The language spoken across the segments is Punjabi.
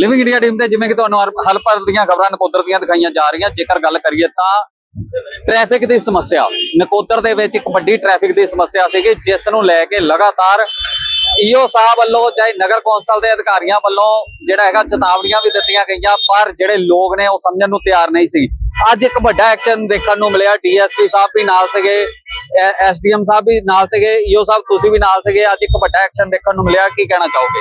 ਲਿਵਿੰਗ ਇੰਡੀਆ ਟੀਮ ਤੇ ਜਿਵੇਂ ਕਿ ਤੁਹਾਨੂੰ ਹਰ- ਹਰ ਪਲ ਦੀਆਂ ਖਬਰਾਂ ਨਕੋਦਰ ਦੀਆਂ ਦਿਖਾਈਆਂ ਜਾ ਰਹੀਆਂ, ਜੇਕਰ ਗੱਲ ਕਰੀਏ ਤਾਂ ਟ੍ਰੈਫਿਕ ਦੀ ਸਮੱਸਿਆ। ਨਕੋਦਰ ਦੇ ਵਿੱਚ ਇੱਕ ਵੱਡੀ ਟ੍ਰੈਫਿਕ ਦੀ ਸਮੱਸਿਆ ਸੀਗੀ, ਜਿਸ ਨੂੰ ਲੈ ਕੇ ਲਗਾਤਾਰ ਈਓ ਸਾਹਿਬ ਵੱਲੋਂ ਚਾਹੇ ਨਗਰ ਕੌਂਸਲ ਦੇ ਅਧਿਕਾਰੀਆਂ ਵੱਲੋਂ ਜਿਹੜਾ ਹੈਗਾ ਚੇਤਾਵਨੀਆਂ ਵੀ ਦਿੱਤੀਆਂ ਗਈਆਂ, ਪਰ ਜਿਹੜੇ ਲੋਕ ਨੇ ਉਹ ਸਮਝਣ ਨੂੰ ਤਿਆਰ ਨਹੀਂ ਸੀ। ਅੱਜ ਇੱਕ ਵੱਡਾ ਐਕਸ਼ਨ ਦੇਖਣ ਨੂੰ ਮਿਲਿਆ। ਡੀਐਸਪੀ ਸਾਹਿਬ ਵੀ ਨਾਲ ਸੀਗੇ ਐਸਡੀਐਮ ਸਾਹਿਬ ਵੀ ਨਾਲ ਸੀਗੇ, ਈਓ ਸਾਹਿਬ ਤੁਸੀਂ ਵੀ ਨਾਲ ਸੀਗੇ। ਅੱਜ ਇੱਕ ਵੱਡਾ ਐਕਸ਼ਨ ਦੇਖਣ ਨੂੰ ਮਿਲਿਆ। ਕੀ ਕਹਿਣਾ ਚਾਹੋਗੇ?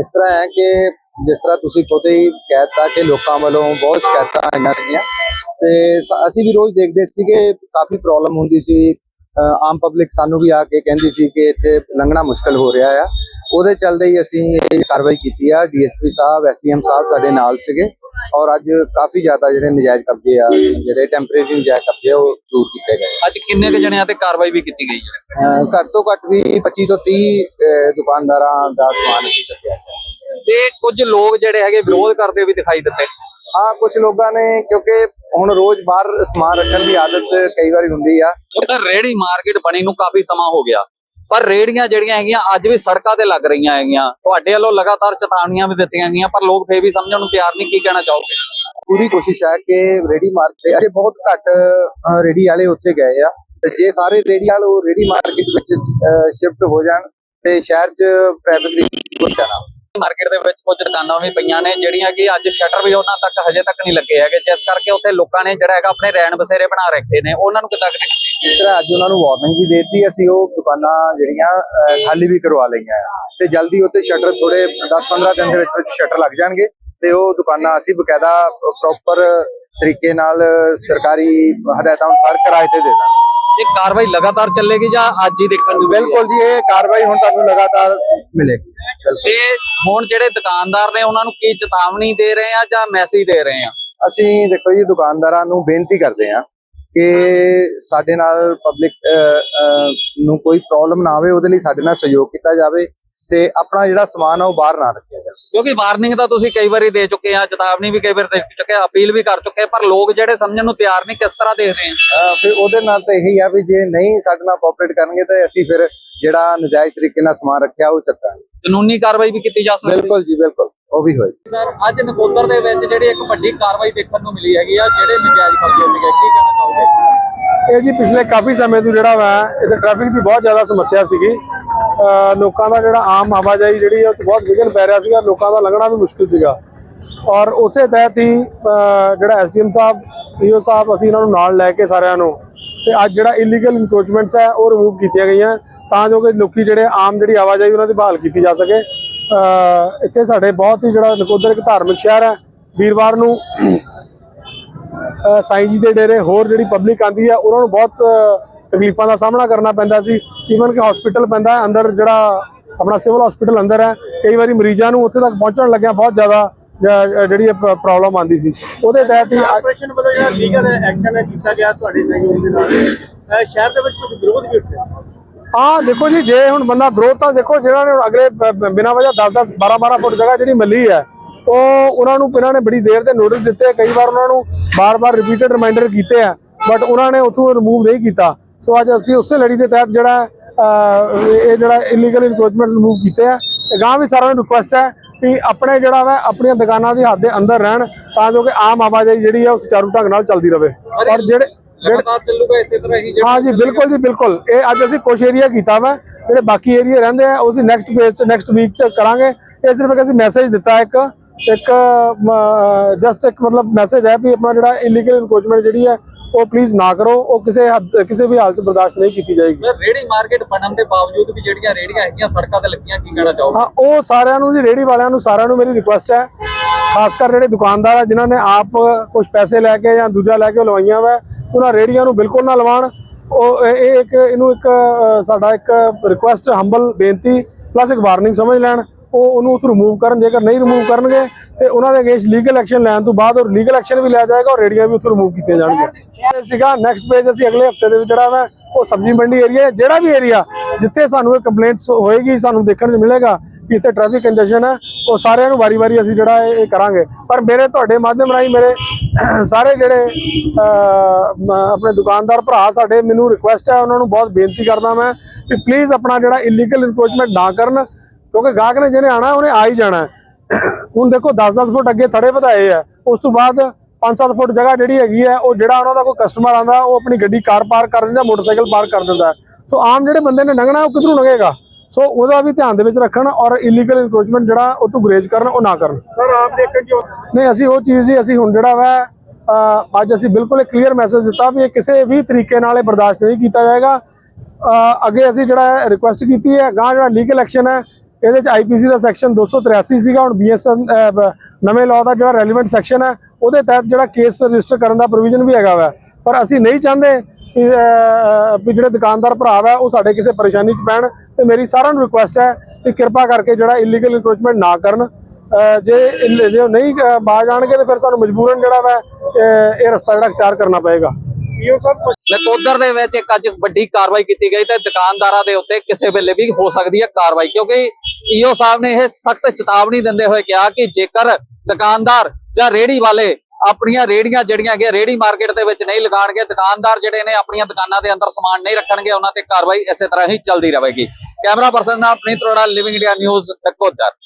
ਇਸ ਤਰ੍ਹਾਂ ਹੈ ਕਿ ਜਿਸ ਤਰ੍ਹਾਂ ਤੁਸੀਂ ਖੁਦ ਹੀ ਕਹਿਤਾ ਕਿ ਲੋਕਾਂ ਵੱਲੋਂ ਬਹੁਤ ਸ਼ਿਕਾਇਤਾਂ ਆਈਆਂ ਸੀਗੀਆਂ। ਤੇ ਅਸੀਂ ਵੀ ਰੋਜ਼ ਦੇਖਦੇ ਸੀ ਕਿ ਕਾਫੀ ਪ੍ਰੋਬਲਮ ਹੁੰਦੀ ਸੀ। ਆਮ ਪਬਲਿਕ ਸਾਨੂੰ ਵੀ ਆ ਕੇ ਕਹਿੰਦੀ ਸੀ ਕਿ ਇੱਥੇ ਲੰਘਣਾ ਮੁਸ਼ਕਲ ਹੋ ਰਿਹਾ ਆ। ਉਹਦੇ ਚੱਲਦੇ ਹੀ ਅਸੀਂ ਇਹ ਕਾਰਵਾਈ ਕੀਤੀ ਆ। ਡੀਐਸਪੀ ਸਾਹਿਬ ਐਸਡੀਐਮ ਸਾਹਿਬ ਸਾਡੇ ਨਾਲ ਸੀਗੇ ਔਰ ਅੱਜ ਕਾਫੀ ਜ਼ਿਆਦਾ ਜਿਹੜੇ ਨਜਾਇਜ਼ ਕਬਜ਼ੇ ਆ ਜਿਹੜੇ ਟੈਂਪਰੇਰੀ ਨਜਾਇਜ਼ ਕਬਜ਼ੇ ਉਹ ਦੂਰ ਕੀਤੇ ਗਏ। ਅੱਜ ਕਿੰਨੇ ਕੁ ਜਣਿਆਂ ਤੇ ਕਾਰਵਾਈ ਵੀ ਕੀਤੀ ਗਈ ਹੈ? ਘੱਟ ਤੋਂ ਘੱਟ ਵੀ 25 ਤੋਂ 30 ਅਹ ਦੁਕਾਨਦਾਰਾਂ ਦਾ ਸਮਾਨ ਅਸੀਂ ਚੱਕਿਆ। ਗਿਆ ਤੇ ਕੁਝ ਲੋਕ ਜਿਹੜੇ ਹੈਗੇ ਵਿਰੋਧ ਕਰਦੇ ਵੀ ਦਿਖਾਈ ਦਿੱਤੇ ਹਾਂ ਕੁਝ ਲੋਕਾਂ ਨੇ ਕਿਉਂਕਿ ਹੁਣ ਰੋਜ਼ ਬਾਹਰ ਸਮਾਨ ਰੱਖਣ ਦੀ ਆਦਤ ਕਈ ਵਾਰੀ ਹੁੰਦੀ ਆ। ਸਰ ਰੇੜੀ ਮਾਰਕੀਟ ਬਣੀ ਨੂੰ ਕਾਫੀ ਸਮਾਂ ਹੋ ਗਿਆ। ਪਰ ਰੇੜੀਆਂ ਜਿਹੜੀਆਂ ਹੈਗੀਆਂ ਅੱਜ ਵੀ ਸੜਕਾਂ ਤੇ ਲੱਗ ਰਹੀਆਂ ਹੈਗੀਆਂ। ਤੁਹਾਡੇ ਵੱਲੋਂ ਲਗਾਤਾਰ ਚੇਤਾਵਨੀਆਂ ਵੀ ਦਿੱਤੀਆਂ ਗਈਆਂ ਪਰ ਲੋਕ ਫੇਰ ਵੀ ਸਮਝਣ ਨੂੰ ਤਿਆਰ ਨਹੀਂ ਕੀ ਕਹਿਣਾ ਚਾਹੋਗੇ? ਪੂਰੀ ਕੋਸ਼ਿਸ਼ ਹੈ ਕਿ ਰੇੜੀ ਮਾਰਕੀਟ ਅਜੇ ਬਹੁਤ ਘੱਟ ਰੇੜੀ ਵਾਲੇ ਉੱਥੇ ਗਏ ਆ। ਤੇ ਜੇ ਸਾਰੇ ਰੇੜੀ ਵਾਲੇ ਉਹ ਰੇੜੀ ਮਾਰਕੀਟ ਵਿੱਚ ਸ਼ਿਫਟ ਹੋ ਜਾਣ ਤੇ ਸ਼ਹਿਰ 'ਚ ਟ੍ਰੈਫਿਕ ਦੀ ਹੋ ਜਾਣਾ ਮਾਰਕੀਟ ਦੇ ਵਿੱਚ ਕੁਝ ਦੁਕਾਨਾਂ ਵੀ ਪਈਆਂ ਨੇ ਜਿਹੜੀਆਂ ਕਿ ਅੱਜ ਸ਼ਟਰ ਵੀ ਉਹਨਾਂ ਤੱਕ ਹਜੇ ਤੱਕ ਨਹੀਂ ਲੱਗੇ ਹੈਗੇ। ਜਿਸ ਕਰਕੇ ਉੱਥੇ ਲੋਕਾਂ ਨੇ ਜਿਹੜਾ ਹੈਗਾ ਆਪਣੇ ਰੈਣ ਬਸੇਰੇ ਬਣਾ ਰੱਖੇ ਨੇ। ਉਹਨਾਂ ਨੂੰ ਕਿੱਦਾਂ ਇਸ ਤਰ੍ਹਾਂ ਅੱਜ ਉਹਨਾਂ ਨੂੰ ਵਾਰਨਿੰਗ ਵੀ ਦੇਤੀ ਅਸੀਂ ਉਹ ਦੁਕਾਨਾਂ ਜਿਹੜੀਆਂ ਖਾਲੀ ਵੀ ਕਰਵਾ ਲਈਆਂ ਤੇ ਜਲਦੀ ਉੱਤੇ ਸ਼ਟਰ ਥੋੜੇ 10-15 ਦਿਨ ਦੇ ਵਿੱਚ ਵਿੱਚ ਸ਼ਟਰ ਲੱਗ ਜਾਣਗੇ ਤੇ ਉਹ ਦੁਕਾਨਾਂ ਅਸੀਂ ਬਕਾਇਦਾ ਪ੍ਰੋਪਰ ਤਰੀਕੇ ਨਾਲ ਸਰਕਾਰੀ ਹਦਾਇਤਾਂ ਅਨੁਸਾਰ ਕਿਰਾਏ ਤੇ ਦੇ ਇਹ ਕਾਰਵਾਈ ਲਗਾਤਾਰ ਚੱਲੇਗੀ ਜਾਂ ਅੱਜ ਹੀ ਦੇਖਣ ਨੂੰ? ਬਿਲਕੁਲ ਜੀ ਇਹ ਕਾਰਵਾਈ ਹੁਣ ਤੁਹਾਨੂੰ ਲਗਾਤਾਰ ਮਿਲੇਗੀ। ਤੇ ਹੁਣ ਜਿਹੜੇ ਦੁਕਾਨਦਾਰ ਨੇ ਉਹਨਾਂ ਨੂੰ ਕੀ ਚੇਤਾਵਨੀ ਦੇ ਰਹੇ ਆ ਜਾਂ ਮੈਸੇਜ ਦੇ ਰਹੇ ਆ? ਅਸੀਂ ਦੇਖੋ ਜੀ ਦੁਕਾਨਦਾਰਾਂ ਨੂੰ ਬੇਨਤੀ ਕਰਦੇ ਹਾਂ ਕਿ ਸਾਡੇ ਨਾਲ ਪਬਲਿਕ ਨੂੰ ਕੋਈ ਪ੍ਰੋਬਲਮ ਨਾ ਆਵੇ ਉਹਦੇ ਲਈ ਸਾਡੇ ਨਾਲ ਸਹਿਯੋਗ ਕੀਤਾ ਜਾਵੇ। ਤੇ ਆਪਣਾ ਜਿਹੜਾ ਸਮਾਨ ਆ ਉਹ ਬਾਹਰ ਨਾ ਰੱਖਿਆ ਜਾਵੇ। ਕਿਉਂਕਿ ਵਾਰਨਿੰਗ ਤਾਂ ਤੁਸੀਂ ਕਈ ਵਾਰੀ ਦੇ ਚੁੱਕੇ ਆ ਚੇਤਾਵਨੀ ਵੀ ਕਈ ਵਾਰ ਦੇ ਚੁੱਕੇ ਆ ਅਪੀਲ ਵੀ ਕਰ ਚੁੱਕੇ ਪਰ ਲੋਕ ਜਿਹੜੇ ਸਮਝਣ ਨੂੰ ਤਿਆਰ ਨਹੀਂ ਕਿਸ ਤਰ੍ਹਾਂ ਦੇਖਦੇ ਆ ਫਿਰ ਉਹਦੇ ਨਾਲ ਤਾਂ ਇਹੀ ਆ ਵੀ ਜੇ ਨਹੀਂ ਸਾਡੇ ਨਾਲ ਕੋਆਪਰੇਟ ਕਰਨਗੇ ਤਾਂ ਅਸੀਂ ਫਿਰ ਜਿਹੜਾ ਨਜਾਇਜ਼ ਤਰੀਕੇ ਨਾਲ ਸਮਾਨ ਰੱਖਿਆ ਉਹ ਚੱਕਾਂਗੇ। ਕਾਨੂੰਨੀ ਕਾਰਵਾਈ ਵੀ ਕੀਤੀ ਜਾ ਸਕਦੀ ਹੈ। ਬਿਲਕੁਲ ਜੀ ਬਿਲਕੁਲ ਉਹ ਵੀ ਹੋਏਗੀ। ਸਰ ਅੱਜ ਨਕੋਦਰ ਦੇ ਵਿੱਚ ਜਿਹੜੀ ਇੱਕ ਵੱਡੀ ਕਾਰਵਾਈ ਦੇਖਣ ਨੂੰ ਮਿਲੀ ਹੈਗੀ ਆ ਜਿਹੜੇ ਨਜਾਇਜ਼ ਕਬਜ਼ੇ ਸੀਗੇ ਕੀ ਕਹਿਣਾ ਚਾਹੋਗੇ? ਇਹ ਜੀ ਪਿਛਲੇ ਕਾਫੀ ਸਮੇਂ ਤੋਂ ਜਿਹੜਾ ਵਾ ਇੱਥੇ ਟ੍ਰੈਫਿਕ ਦੀ ਬਹੁਤ ਜ਼ਿਆਦਾ ਸਮੱਸਿਆ ਸੀਗੀ। ਲੋਕਾਂ ਦਾ ਜਿਹੜਾ ਆਮ ਆਵਾਜਾਈ ਜਿਹੜੀ ਹੈ ਉਹ ਬਹੁਤ ਵਿਘਨ ਪੈ ਰਿਹਾ ਸੀਗਾ ਲੋਕਾਂ ਦਾ ਲੰਘਣਾ ਵੀ ਮੁਸ਼ਕਿਲ ਸੀਗਾ। ਔਰ ਉਸੇ ਤਹਿਤ ਹੀ ਅਹ ਜਿਹੜਾ ਐਸਡੀਐਮ ਸਾਹਿਬ ਈਓ ਸਾਹਿਬ ਅਸੀਂ ਇਹਨਾਂ ਨੂੰ ਨਾਲ ਲੈ ਕੇ ਸਾਰਿਆਂ ਨੂੰ ਤੇ ਅੱਜ ਜਿਹੜਾ ਇਲੀਗਲ ਇਨਕਰੋਚਮੈਂਟਸ ਹੈ ਉਹ ਰਿਮੂਵ ਕੀਤੀਆਂ ਗਈਆਂ। ਤਾਂ ਜੋ ਕਿ ਲੋਕੀ ਜਿਹੜੇ ਆਮ ਜਿਹੜੀ ਆਵਾਜਾਈ ਉਹਨਾਂ ਦੀ ਬਹਾਲ ਕੀਤੀ ਜਾ ਸਕੇ। ਇੱਥੇ ਸਾਡੇ ਬਹੁਤ ਹੀ ਜਿਹੜਾ ਨਕੋਦਰ ਇੱਕ ਧਾਰਮਿਕ ਸ਼ਹਿਰ ਹੈ। ਵੀਰਵਾਰ ਨੂੰ ਅ, ਸਾਈਂ ਜੀ ਦੇ ਡੇਰੇ ਹੋਰ ਜਿਹੜੀ ਪਬਲਿਕ ਆਂਦੀ ਹੈ ਉਹਨਾਂ ਨੂੰ ਬਹੁਤ ਤਕਲੀਫਾਂ ਦਾ ਸਾਹਮਣਾ ਕਰਨਾ ਪੈਂਦਾ ਸੀ। ਈਵਨ ਕਿ ਹਸਪੀਟਲ ਪੈਂਦਾ ਹੈ, ਅੰਦਰ ਜਿਹੜਾ ਆਪਣਾ ਸਿਵਲ ਹਸਪੀਟਲ ਅੰਦਰ ਹੈ ਕਈ ਵਾਰੀ ਮਰੀਜ਼ਾਂ ਨੂੰ ਉੱਥੇ ਤੱਕ ਪਹੁੰਚਣ ਲੱਗਿਆ ਬਹੁਤ ਜ਼ਿਆਦਾ ਜਿਹੜੀ ਪ੍ਰੋਬਲਮ ਆਂਦੀ ਸੀ। ਉਹਦੇ ਤਹਿਤ ਹੀ ਕਾਰਪੋਰੇਸ਼ਨ ਵੱਲੋਂ ਜਿਹੜਾ ਲੀਗਲ ਐਕਸ਼ਨ ਕੀਤਾ ਗਿਆ ਤੁਹਾਡੇ ਸਹਿਯੋਗ ਦੇ ਨਾਲ। ਸ਼ਹਿਰ ਦੇ ਵਿੱਚ ਕੁਝ ਵਿਰੋਧ ਵੀ ਉੱਠੇ। ਹਾਂ ਦੇਖੋ ਜੀ ਜੇ ਹੁਣ ਬੰਦਾ ਵਿਰੋਧ ਤਾਂ ਦੇਖੋ ਜਿਹੜਾ ਨੇ ਅਗਲੇ ਬਿਨਾਂ ਵਜ੍ਹਾ 10 10 12 12 ਫੁੱਟ ਜਗ੍ਹਾ ਜਿਹੜੀ ਮੱਲੀ ਹੈ ਉਹ ਉਹਨਾਂ ਨੂੰ ਇਹਨਾਂ ਨੇ ਬੜੀ ਦੇਰ ਦੇ ਨੋਟਿਸ ਦਿੱਤੇ। ਕਈ ਵਾਰ ਉਹਨਾਂ ਨੂੰ ਬਾਰ-ਬਾਰ ਰਿਪੀਟਡ ਰਿਮਾਈਂਡਰ ਕੀਤੇ ਆ ਬਟ ਉਹਨਾਂ ਨੇ ਉੱਥੋਂ ਰਿਮੂਵ ਨਹੀਂ ਕੀਤਾ। ਸੋ ਅੱਜ ਅਸੀਂ ਉਸੇ ਲੜੀ ਦੇ ਤਹਿਤ ਜਿਹੜਾ ਇਹ ਜਿਹੜਾ ਇਲੀਗਲ ਇਨਕਰੋਚਮੈਂਟ ਰਿਮੂਵ ਕੀਤੇ ਆ। ਗਾਂ ਵੀ ਸਾਰਿਆਂ ਨੂੰ ਰਿਕੁਐਸਟ ਹੈ ਕਿ ਆਪਣੇ ਜਿਹੜਾ ਵਾ ਆਪਣੀਆਂ ਦੁਕਾਨਾਂ ਦੀ ਹੱਦ ਦੇ ਅੰਦਰ ਰਹਿਣ ਤਾਂ ਜੋ ਕਿ ਆਮ ਆਵਾਜਾਈ ਜਿਹੜੀ ਹੈ ਉਹ ਸੁਚਾਰੂ ਢੰਗ ਨਾਲ ਚੱਲਦੀ ਰਹੇ ਔਰ ਜਿਹੜੇ ਲਗਾਤਾਰ ਚੱਲੂਗਾ ਇਸੇ ਤਰ੍ਹਾਂ ਹੀ ਹਾਂ ਜੀ ਬਿਲਕੁਲ ਜੀ ਬਿਲਕੁਲ। ਇਹ ਅੱਜ ਅਸੀਂ ਕੁਛ ਏਰੀਆ ਕੀਤਾ ਵਾ ਜਿਹੜੇ ਬਾਕੀ ਏਰੀਆ ਰਹਿੰਦੇ ਆ ਉਹ ਅਸੀਂ ਨੈਕਸਟ ਫੇਜ਼ ਚ ਨੈਕਸਟ ਵੀਕ ਚ ਕਰਾਂਗੇ। ਇਹ ਸਿਰਫ ਇੱਕ ਅਸੀਂ ਮੈਸੇਜ ਦਿੱਤਾ ਇੱਕ ਇੱਕ ਜਸਟ ਇੱਕ ਮਤਲਬ ਮੈਸੇਜ ਹੈ ਵੀ ਆਪਣਾ ਜਿਹੜਾ ਇਲੀਗਲ ਇਨਕਰੋਚਮੈਂਟ ਜਿਹੜੀ ਹੈ ਉਹ ਪਲੀਜ਼ ਨਾ ਕਰੋ ਉਹ ਕਿਸੇ ਹੱਦ ਕਿਸੇ ਵੀ ਹਾਲਤ ਬਰਦਾਸ਼ਤ ਨਹੀਂ ਕੀਤੀ ਜਾਏਗੀ। ਸਰ ਰੇੜੀ ਮਾਰਕੀਟ ਬਣਨ ਦੇ ਬਾਵਜੂਦ ਵੀ ਜਿਹੜੀਆਂ ਰੇੜੀਆਂ ਹੈਗੀਆਂ ਸੜਕਾਂ ਤੇ ਲੱਗੀਆਂ ਕੀ ਕਹਿਣਾ ਚਾਹੋਗੇ? ਹਾਂ ਉਹ ਸਾਰਿਆਂ ਨੂੰ ਜੀ ਰੇੜੀ ਵਾਲਿਆਂ ਨੂੰ ਸਾਰਿਆਂ ਨੂੰ ਮੇਰੀ ਰਿਕੁਐਸਟ ਹੈ। ਖਾਸ ਕਰ ਜਿਹੜੇ ਦੁਕਾਨਦਾਰ ਆ ਜਿਨ੍ਹਾਂ ਨੇ ਆਪ ਕੁਝ ਪੈਸੇ ਲੈ ਕੇ ਜਾਂ ਦੂਜਾ ਲੈ ਕੇ ਲਵਾਈਆਂ ਵਾ ਉਹਨਾਂ ਰੇੜੀਆਂ ਨੂੰ ਬਿਲਕੁਲ ਨਾ ਲਵਾਉਣ ਉਹ ਇਹ ਇੱਕ ਇਹਨੂੰ ਇੱਕ ਸਾਡਾ ਇੱਕ ਰਿਕੁਐਸਟ ਹੰਬਲ ਬੇਨਤੀ ਪਲੱਸ ਇੱਕ ਵਾਰਨਿੰਗ ਸਮਝ ਲੈਣ। ਉਹ ਉਹਨੂੰ ਉੱਥੋਂ ਰਿਮੂਵ ਕਰਨ ਜੇਕਰ ਨਹੀਂ ਰਿਮੂਵ ਕਰਨਗੇ ਤੇ ਉਹਨਾਂ ਦੇ ਅਗੇਂਸਟ ਲੀਗਲ ਐਕਸ਼ਨ ਲੈਣ ਤੋਂ ਬਾਅਦ ਉਹ ਲੀਗਲ ਐਕਸ਼ਨ ਵੀ ਲਿਆ ਜਾਏਗਾ ਔਰ ਰੇੜੀਆਂ ਵੀ ਉੱਥੋਂ ਰਿਮੂਵ ਕੀਤੀਆਂ ਜਾਣਗੀਆਂ। ਸੀਗਾ ਨੈਕਸਟ ਪੇਜ ਅਸੀਂ ਅਗਲੇ ਹਫ਼ਤੇ ਦੇ ਵਿੱਚ ਜਿਹੜਾ ਵਾ ਉਹ ਸਬਜ਼ੀ ਮੰਡੀ ਏਰੀਆ ਜਿਹੜਾ ਵੀ ਏਰੀਆ ਜਿੱਥੇ ਸਾਨੂੰ ਇਹ ਕੰਪਲੇਂਟਸ ਹੋਏਗੀ, ਸਾਨੂੰ ਦੇਖਣ ਨੂੰ ਮਿਲੇਗਾ ਕਿ ਇੱਥੇ ਟ੍ਰੈਫਿਕ ਕੰਜੈਸ਼ਨ ਹੈ, ਉਹ ਸਾਰਿਆਂ ਨੂੰ ਵਾਰੀ-ਵਾਰੀ ਅਸੀਂ ਜਿਹੜਾ ਇਹ ਇਹ ਕਰਾਂਗੇ। ਪਰ ਮੇਰੇ ਤੁਹਾਡੇ ਮਾਧਿਅਮ ਰਾਹੀਂ ਮੇਰੇ ਸਾਰੇ ਜਿਹੜੇ ਆਪਣੇ ਦੁਕਾਨਦਾਰ ਭਰਾ ਸਾਡੇ, ਮੈਨੂੰ ਰਿਕੁਐਸਟ ਹੈ, ਉਹਨਾਂ ਨੂੰ ਬਹੁਤ ਬੇਨਤੀ ਕਰਦਾ ਮੈਂ ਕਿ ਪਲੀਜ਼ ਆਪਣਾ ਜਿਹੜਾ ਇਲੀਗਲ ਇਨਕਰੋਚਮੈਂਟ ਨਾ ਕਰਨ ਕਿਉਂਕਿ ਗਾਹਕ ਨੇ ਜਿਹਨੇ ਆਣਾ ਉਹਨੇ ਆ ਹੀ ਜਾਣਾ। ਹੁਣ ਦੇਖੋ 10-10 ਫੁੱਟ ਅੱਗੇ ਥੜੇ ਵਧਾਏ ਆ ਉਸ ਤੋਂ ਬਾਅਦ 5-7 ਫੁੱਟ ਜਗ੍ਹਾ ਜਿਹੜੀ ਹੈਗੀ ਹੈ ਉਹ ਜਿਹੜਾ ਉਹਨਾਂ ਦਾ ਕੋਈ ਕਸਟਮਰ ਆਂਦਾ ਉਹ ਆਪਣੀ ਗੱਡੀ ਕਾਰ ਪਾਰਕ ਕਰ ਦਿੰਦਾ ਮੋਟਰਸਾਈਕਲ ਪਾਰਕ ਕਰ ਦਿੰਦਾ। ਸੋ ਆਮ ਜਿਹੜੇ ਬੰਦੇ ਨੇ ਲੰਘਣਾ ਉਹ ਕਿੱਧਰੋਂ ਲੰਘੇਗਾ ਸੋ ਉਹਦਾ ਵੀ ਧਿਆਨ ਦੇ ਵਿੱਚ ਰੱਖਣ ਔਰ ਇਲੀਗਲ ਇਨਕਰੋਚਮੈਂਟ ਜਿਹੜਾ ਉਹ ਤੋਂ ਗੁਰੇਜ਼ ਕਰਨ ਉਹ ਨਾ ਕਰਨ ਸਰ ਆਪ ਦੇਖਣ ਕਿ ਨਹੀਂ ਅਸੀਂ ਉਹ ਚੀਜ਼ ਹੀ ਅਸੀਂ ਹੁਣ ਜਿਹੜਾ ਵਾ ਅੱਜ ਅਸੀਂ ਬਿਲਕੁਲ ਇੱਕ ਕਲੀਅਰ ਮੈਸੇਜ ਦਿੱਤਾ ਵੀ ਇਹ ਕਿਸੇ ਵੀ ਤਰੀਕੇ ਨਾਲ ਇਹ ਬਰਦਾਸ਼ਤ ਨਹੀਂ ਕੀਤਾ ਜਾਏਗਾ ਅੱਗੇ ਅਸੀਂ ਜਿਹੜਾ ਰਿਕੁਐਸਟ ਕੀਤੀ ਹੈ ਗਾਂ ਜਿਹੜਾ ਲੀਗਲ ਐਕਸ਼ਨ ਹੈ ਇਹਦੇ ਚ ਆਈਪੀਸੀ ਦਾ ਸੈਕਸ਼ਨ 283 ਸੀਗਾ, ਹੁਣ ਬੀਐਸਐਨ ਨਵੇਂ ਲਾਅ ਦਾ ਜਿਹੜਾ ਰੈਲੇਵੈਂਟ ਸੈਕਸ਼ਨ ਹੈ, ਉਹਦੇ ਤਹਿਤ ਜਿਹੜਾ ਕੇਸ ਰਜਿਸਟਰ ਕਰਨ ਦਾ ਪ੍ਰੋਵੀਜ਼ਨ ਵੀ ਹੈਗਾ ਵਾ। ਪਰ ਅਸੀਂ ਨਹੀਂ ਚਾਹੁੰਦੇ ਵੀ ਜਿਹੜੇ ਦੁਕਾਨਦਾਰ ਭਰਾ ਵਾ, ਉਹ ਸਾਡੇ ਕਿਸੇ ਪਰੇਸ਼ਾਨੀ ਚ ਪੈਣ ਤੇ ਮੇਰੀ ਸਾਰਿਆਂ ਨੂੰ ਰਿਕੁਐਸਟ ਹੈ ਕਿ ਕਿਰਪਾ ਕਰਕੇ ਜਿਹੜਾ ਇਲੀਗਲ ਇਨਕਰੋਚਮੈਂਟ ਨਾ ਕਰਨ। ਜੇ ਜੇ ਉਹ ਨਹੀਂ, ਅਹ ਜਾਣਗੇ ਆਣਗੇ ਤੇ ਫਿਰ ਸਾਨੂੰ ਮਜਬੂਰਨ ਜਿਹੜਾ ਵਾ ਇਹ ਰਸਤਾ ਜਿਹੜਾ ਅਖਤਿਆਰ ਕਰਨਾ ਪਏਗਾ। ਨਕੋਦਰ ਦੇ ਵਿੱਚ ਇੱਕ ਅੱਜ ਵੱਡੀ ਕਾਰਵਾਈ ਕੀਤੀ ਗਈ ਤੇ ਦੁਕਾਨਦਾਰਾਂ ਦੇ ਉੱਤੇ ਕਿਸੇ ਵੇਲੇ ਵੀ ਹੋ ਸਕਦੀ ਹੈ ਕਾਰਵਾਈ, ਕਿਉਂਕਿ ਈਓ ਸਾਹਿਬ ਨੇ ਇਹ ਸਖਤ ਚੇਤਾਵਨੀ ਦਿੰਦੇ ਹੋਏ ਕਿਹਾ ਕਿ ਜੇਕਰ ਦੁਕਾਨਦਾਰ ਜਾਂ ਰੇੜੀ ਵਾਲੇ ਆਪਣੀਆਂ ਰੇੜੀਆਂ ਜਿਹੜੀਆਂ ਹੈਗੀਆਂ ਰੇੜੀ ਮਾਰਕੀਟ ਦੇ ਵਿੱਚ ਨਹੀਂ ਲਗਾਣਗੇ ਦੁਕਾਨਦਾਰ ਜਿਹੜੇ ਨੇ ਆਪਣੀਆਂ ਦੁਕਾਨਾਂ ਦੇ ਅੰਦਰ ਸਮਾਨ ਨਹੀਂ ਰੱਖਣਗੇ, ਉਹਨਾਂ ਤੇ ਕਾਰਵਾਈ ਇਸੇ ਤਰ੍ਹਾਂ ਹੀ ਚੱਲਦੀ ਰਹੇਗੀ। ਕੈਮਰਾ ਪਰਸਨ ਨਾਲ ਆਪਣੀ ਤਰੋੜਾ ਲਿਵਿੰਗ ਇੰਡੀਆ ਨਿਊਜ਼ ਨਕੋਦਰ।